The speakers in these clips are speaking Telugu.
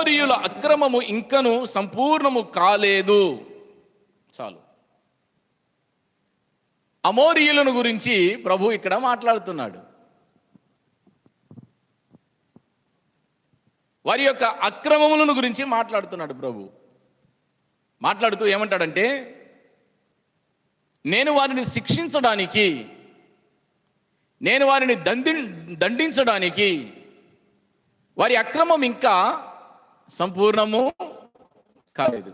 అమోరియుల అక్రమము ఇంకను సంపూర్ణము కాలేదు. చాలు. అమోరియులను గురించి ప్రభు ఇక్కడ మాట్లాడుతున్నాడు. వారి యొక్క అక్రమములను గురించి మాట్లాడుతున్నాడు ప్రభు. మాట్లాడుతూ ఏమంటాడంటే నేను వారిని శిక్షించడానికి నేను వారిని దండి దండించడానికి వారి అక్రమం ఇంకా సంపూర్ణము కాలేదు.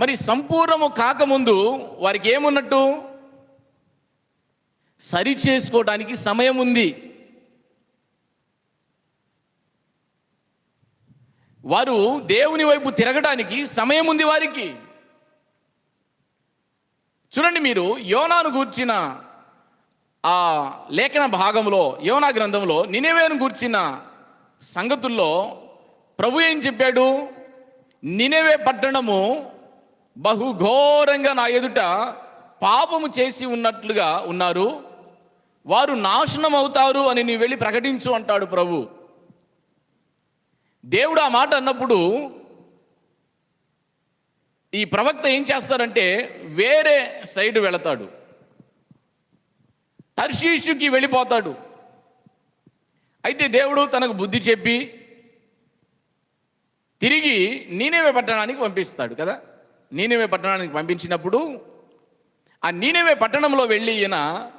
మరి సంపూర్ణము కాకముందు వారికి ఏమున్నట్టు సరి చేసుకోవడానికి సమయం ఉంది వారు దేవుని వైపు తిరగడానికి సమయం ఉంది వారికి. చూడండి మీరు యోనాను గూర్చిన ఆ లేఖన భాగంలో యోనా గ్రంథంలో నినేవేను గూర్చిన సంగతుల్లో ప్రభు ఏం చెప్పాడు? నినవే పట్టణము బహుఘోరంగా నా ఎదుట పాపము చేసి ఉన్నట్లుగా ఉన్నారు. వారు నాశనం అవుతారు అని నీ వెళ్ళి ప్రకటించు అంటాడు ప్రభు. దేవుడు ఆ మాట అన్నప్పుడు ఈ ప్రవక్త ఏం చేస్తారంటే వేరే సైడ్ వెళతాడు. తర్శీషుకి వెళ్ళిపోతాడు. అయితే దేవుడు తనకు బుద్ధి చెప్పి తిరిగి నీనేవే పట్టణానికి పంపిస్తాడు కదా? నీనేవే పట్టణానికి పంపించినప్పుడు ఆ నీనేవే పట్టణంలో వెళ్ళి ఈయన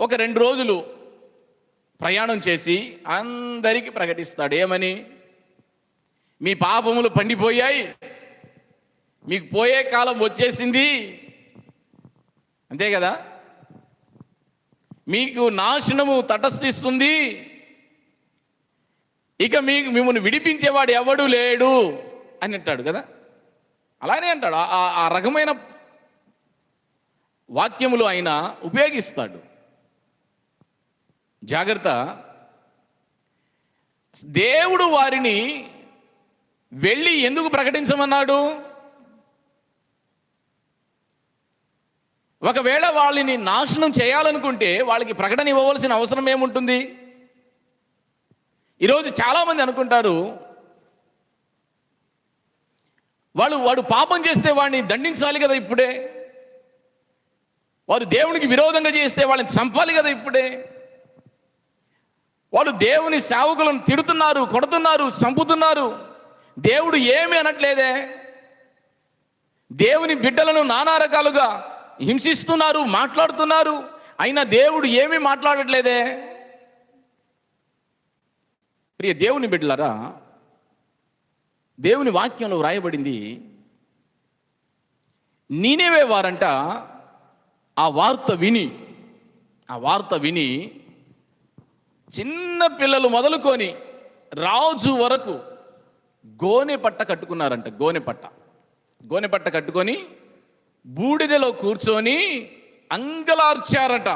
ఒక రెండు రోజులు ప్రయాణం చేసి అందరికీ ప్రకటిస్తాడు. ఏమని? మీ పాపములు పండిపోయాయి. మీకు పోయే కాలం వచ్చేసింది. అంతే కదా? మీకు నాశనము తటస్థిస్తుంది. ఇక మీకు మిమ్మల్ని విడిపించేవాడు ఎవడు లేడు అని అంటాడు కదా? అలానే అంటాడు. ఆ- ఆ రకమైన వాక్యములు ఆయన ఉపయోగిస్తాడు. జాగ్రత్త. దేవుడు వారిని వెళ్ళి ఎందుకు ప్రకటించమన్నాడు? ఒకవేళ వాళ్ళని నాశనం చేయాలనుకుంటే వాళ్ళకి ప్రకటన ఇవ్వవలసిన అవసరం ఏముంటుంది? ఈరోజు చాలామంది అనుకుంటారు వాళ్ళు వాడు పాపం చేస్తే వాడిని దండించాలి కదా ఇప్పుడే? వారు దేవునికి విరోధంగా చేస్తే వాళ్ళని చంపాలి కదా ఇప్పుడే? వాళ్ళు దేవుని సేవకులను తిడుతున్నారు కొడుతున్నారు చంపుతున్నారు. దేవుడు ఏమి అనట్లేదే. దేవుని బిడ్డలను నానా రకాలుగా హింసిస్తున్నారు మాట్లాడుతున్నారు. అయినా దేవుడు ఏమీ మాట్లాడట్లేదే. ప్రియ దేవుని బిడ్డలారా దేవుని వాక్యంలో వ్రాయబడింది నేనేవే వారంట ఆ వార్త విని ఆ వార్త విని చిన్న పిల్లలు మొదలుకొని రాజు వరకు గోనె పట్ట కట్టుకున్నారంట గోనె పట్ట. గోనె పట్ట కట్టుకొని బూడిదలో కూర్చొని అంగలార్చారట.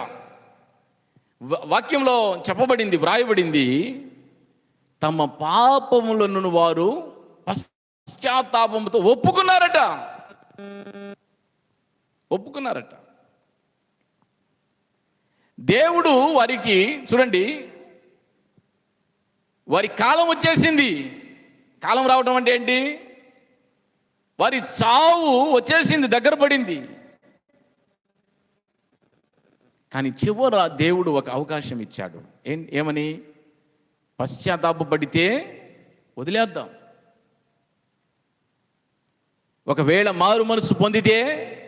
వాక్యంలో చెప్పబడింది వ్రాయబడింది తమ పాపములను వారు పశ్చాత్తాపంతో ఒప్పుకున్నారట. ఒప్పుకున్నారట. దేవుడు వారికి చూడండి వారి కాలం వచ్చేసింది. కాలం రావడం అంటే ఏంటి? వారి చావు వచ్చేసింది దగ్గర పడింది. కానీ చివర దేవుడు ఒక అవకాశం ఇచ్చాడు. ఏం ఏమని? పశ్చాత్తాపడితే వదిలేద్దాం. ఒకవేళ మారు మనసు పొందితే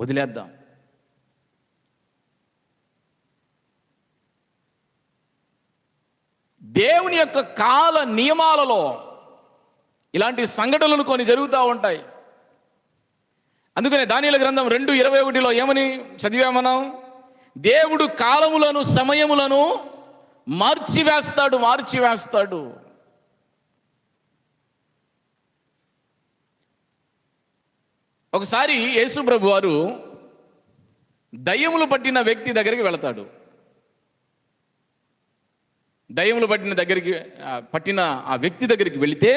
వదిలేద్దాం. దేవుని యొక్క కాల నియమాలలో ఇలాంటి సంఘటనలు కొన్ని జరుగుతూ ఉంటాయి. అందుకనే దానిల గ్రంథం రెండు ఇరవై ఒకటిలో ఏమని చదివామనం? దేవుడు కాలములను సమయములను మార్చివేస్తాడు మార్చివేస్తాడు. ఒకసారి యేసుప్రభు వారు దయ్యములు పట్టిన వ్యక్తి దగ్గరికి వెళతాడు. దయ్యములు పట్టిన దగ్గరికి పట్టిన ఆ వ్యక్తి దగ్గరికి వెళితే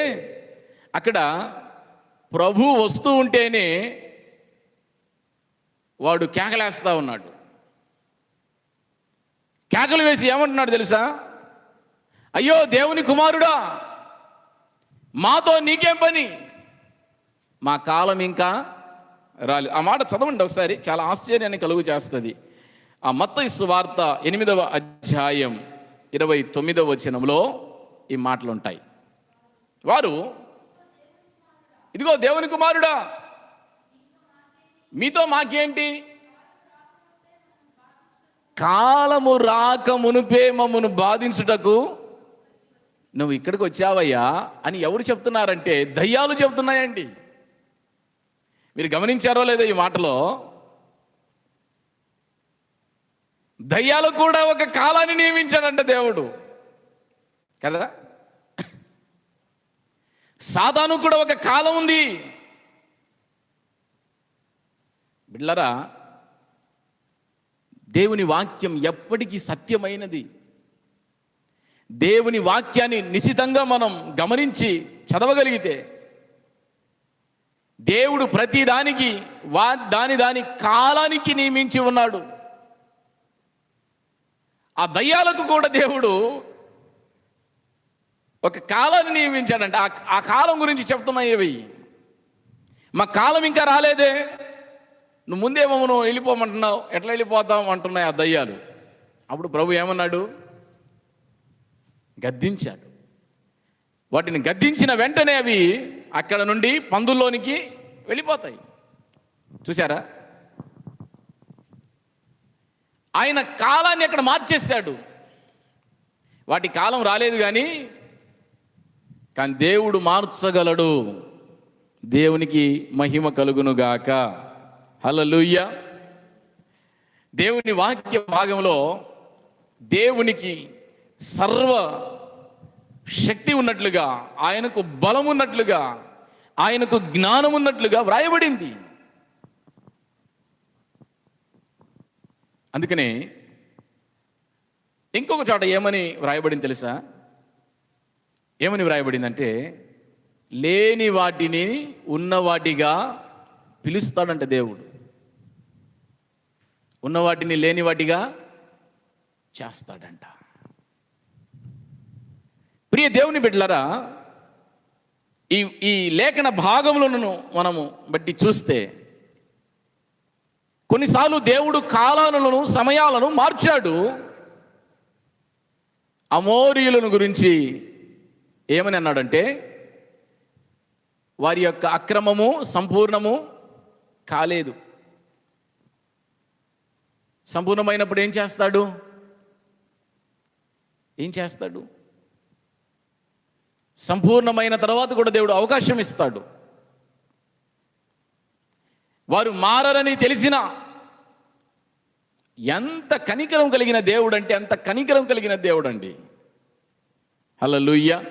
అక్కడ ప్రభు వస్తూ ఉంటేనే వాడు కేకలేస్తా ఉన్నాడు. కేకలు వేసి ఏమంటున్నాడు తెలుసా? అయ్యో దేవుని కుమారుడా మాతో నీకేం పని? మా కాలం ఇంకా రాలి ఆ మాట చదవండి ఒకసారి చాలా ఆశ్చర్యాన్ని కలుగు చేస్తుంది. ఆ మత్త వార్త ఎనిమిదవ అధ్యాయం ఇరవై తొమ్మిదవ వచనంలో ఈ మాటలు ఉంటాయి వారు ఇదిగో దేవుని కుమారుడా మీతో మాకేంటి? కాలము రాక మునుపే మమ్మను బాధించుటకు నువ్వు ఇక్కడికి వచ్చావయ్యా అని ఎవరు చెప్తున్నారంటే దయ్యాలు చెప్తున్నాయండి. మీరు గమనించారో లేదో ఈ మాటలో? దయ్యాలు కూడా ఒక కాలాన్ని నియమించాడంట దేవుడు. కదా? సాధాను కూడా ఒక కాలం ఉంది. బిడ్లరా దేవుని వాక్యం ఎప్పటికీ సత్యమైనది. దేవుని వాక్యాన్ని నిశితంగా మనం గమనించి చదవగలిగితే దేవుడు ప్రతి దానికి వా దాని దాని కాలానికి నియమించి ఉన్నాడు. ఆ దయ్యాలకు కూడా దేవుడు ఒక కాలాన్ని నియమించాడంట. ఆ- ఆ కాలం గురించి చెప్తున్నాయి మా కాలం ఇంకా రాలేదే. నువ్వు ముందేమో నువ్వు వెళ్ళిపోమంటున్నావు. ఎట్లా వెళ్ళిపోతాం అంటున్నాయి ఆ దయ్యాలు. అప్పుడు ప్రభు ఏమన్నాడు? గద్దించాడు. వాటిని గద్దించిన వెంటనే అవి అక్కడ నుండి పందుల్లోనికి వెళ్ళిపోతాయి. చూసారా ఆయన కాలాన్ని అక్కడ మార్చేశాడు. వాటి కాలం రాలేదు కానీ కానీ దేవుడు మార్చగలడు. దేవునికి మహిమ కలుగునుగాక. హలలుయ్య దేవుని వాక్య భాగంలో దేవునికి సర్వ శక్తి ఉన్నట్లుగా ఆయనకు బలం ఉన్నట్లుగా ఆయనకు జ్ఞానం ఉన్నట్లుగా వ్రాయబడింది. అందుకనే ఇంకొక చోట ఏమని వ్రాయబడింది తెలుసా? ఏమని వ్రాయబడిందంటే లేని వాటిని ఉన్న వాటిగా పిలుస్తాడంట దేవుడు. ఉన్న వాటిని లేని వాటిగా చేస్తాడంట. ప్రియ దేవుని బిడ్డలరా ఈ ఈ లేఖన భాగములను మనము బట్టి చూస్తే కొన్నిసార్లు దేవుడు కాలాలను సమయాలను మార్చాడు. అమోరియులను గురించి ఏమని అన్నాడంటే వారి యొక్క అక్రమము సంపూర్ణము కాలేదు. సంపూర్ణమైనప్పుడు ఏం చేస్తాడు? ఏం చేస్తాడు? సంపూర్ణమైన తర్వాత కూడా దేవుడు అవకాశం ఇస్తాడు. వారు మారరని తెలిసిన ఎంత కనికరం కలిగిన దేవుడు అంటే ఎంత కనికరం కలిగిన దేవుడు అండి. హల్లెలూయా.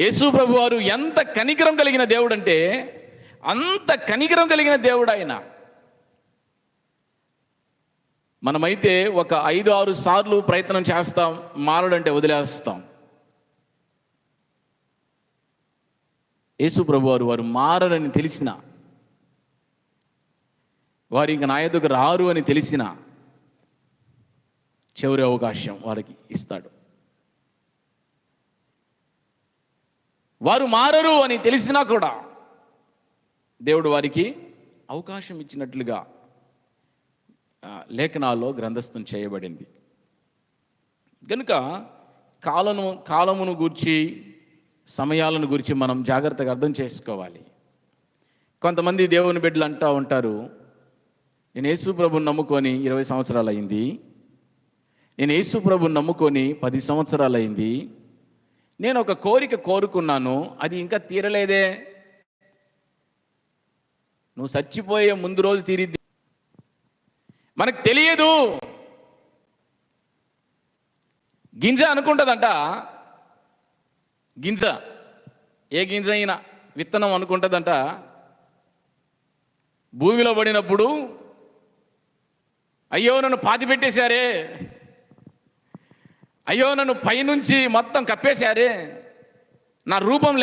యేసు ప్రభు వారు ఎంత కనికరం కలిగిన దేవుడు అంటే అంత కనికరం కలిగిన దేవుడు ఆయన మనమైతే ఒక ఐదు ఆరు సార్లు ప్రయత్నం చేస్తాం మారడంటే వదిలేస్తాం. యేసు ప్రభు వారు వారు మారరని తెలిసిన. వారు ఇంక నా ఎదుగు రారు అని తెలిసిన. చివరి అవకాశం వారికి ఇస్తాడు. వారు మారరు అని తెలిసినా కూడా దేవుడు వారికి అవకాశం ఇచ్చినట్లుగా లేఖనాల్లో గ్రంథస్థం చేయబడింది. కనుక కాలము కాలమును గూర్చి సమయాలను గురించి మనం జాగ్రత్తగా అర్థం చేసుకోవాలి. కొంతమంది దేవుని బిడ్డలు అంటూ ఉంటారు నేను యేసు ప్రభుని నమ్ముకొని ఇరవై సంవత్సరాలు అయింది నేను యేసు ప్రభుని నమ్ముకొని పది సంవత్సరాలు అయింది నేను ఒక కోరిక కోరుకున్నాను అది ఇంకా తీరలేదే. నువ్వు చచ్చిపోయే ముందు రోజు తీరిద్ది. మనకు తెలియదు. గింజ అనుకుంటుందంట. గింజ. ఏ గింజ అయినా విత్తనం అనుకుంటుందంట. భూమిలో పడినప్పుడు అయ్యో నన్ను పాతి పెట్టేశారే. అయ్యో నన్ను పైనుంచి మొత్తం కప్పేశారే. నా రూపం లే